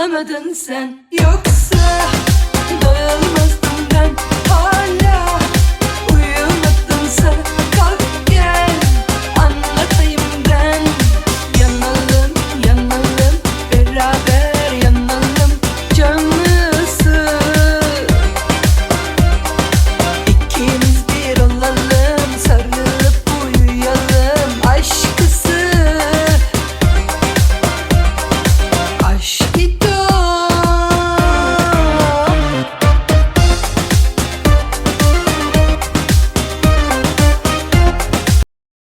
anlamadın sen. Yoksa